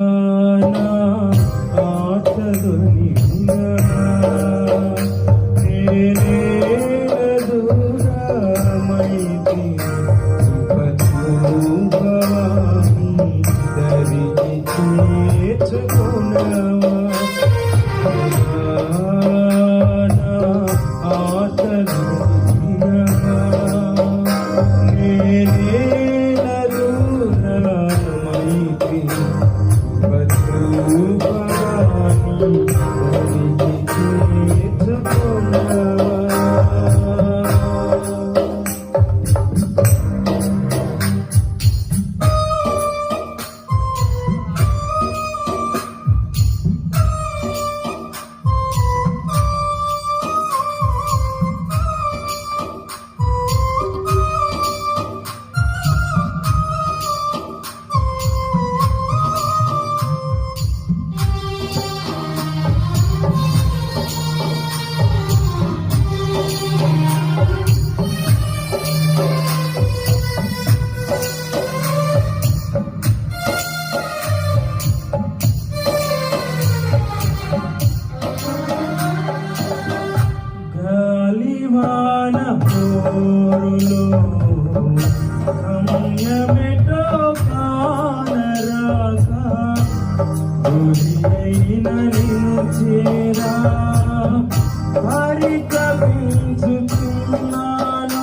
Uh... పోరులో గమ్యమెటో కానరాక గురియైన నిన్ను చేరా. పరితపించుతున్నాను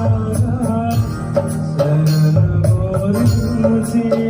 Thank you.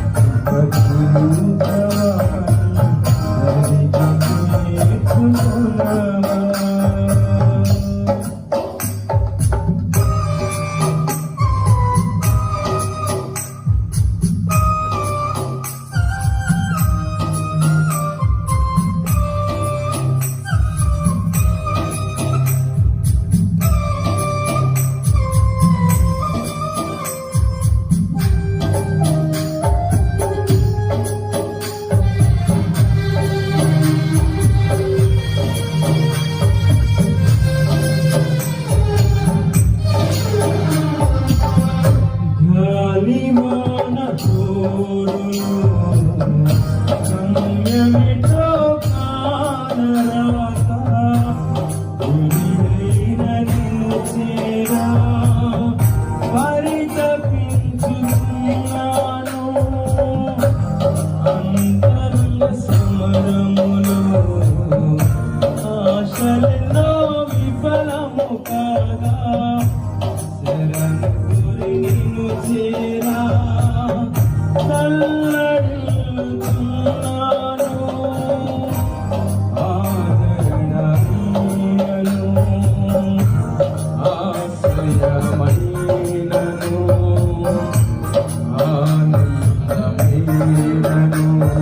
Thank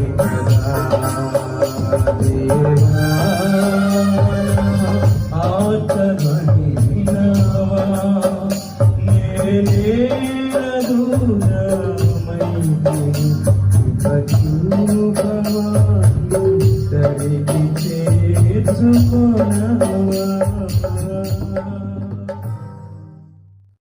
you.